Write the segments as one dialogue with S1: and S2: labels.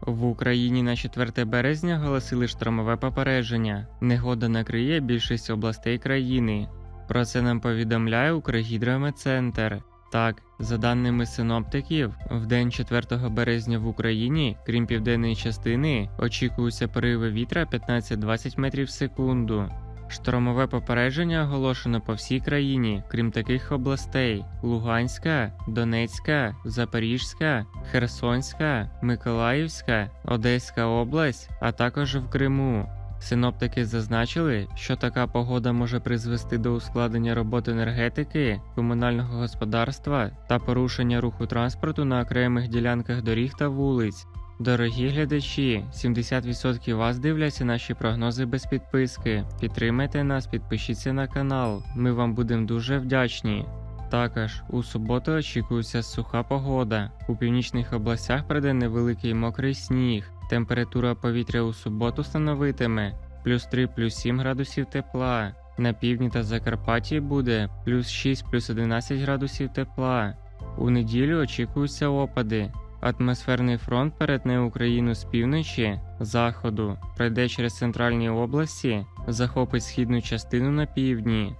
S1: В Україні на 4 березня оголосили штормове попередження. Негода накриє більшість областей країни. Про це нам повідомляє Укргідрометцентр. Так, за даними синоптиків, в день 4 березня в Україні, крім південної частини, очікуються пориви вітра 15-20 метрів в секунду. Штормове попередження оголошено по всій країні, крім таких областей: Луганська, Донецька, Запорізька, Херсонська, Миколаївська, Одеська область, а також в Криму. Синоптики зазначили, що така погода може призвести до ускладнення роботи енергетики, комунального господарства та порушення руху транспорту на окремих ділянках доріг та вулиць. Дорогі глядачі, 70% вас дивляться наші прогнози без підписки. Підтримайте нас, підпишіться на канал. Ми вам будемо дуже вдячні. Також у суботу очікується суха погода. У північних областях прийде невеликий мокрий сніг. Температура повітря у суботу становитиме плюс 3 плюс 7 градусів тепла. На півдні та Закарпатті буде плюс 6 плюс 11 градусів тепла. У неділю очікуються опади. Атмосферний фронт перетне Україну з півночі, заходу, пройде через центральні області, захопить східну частину на півдні.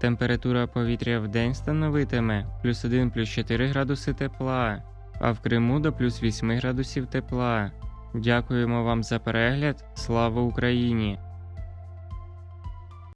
S1: Температура повітря в день становитиме плюс 1 плюс 4 градуси тепла, а в Криму до плюс 8 градусів тепла. Дякуємо вам за перегляд. Слава Україні!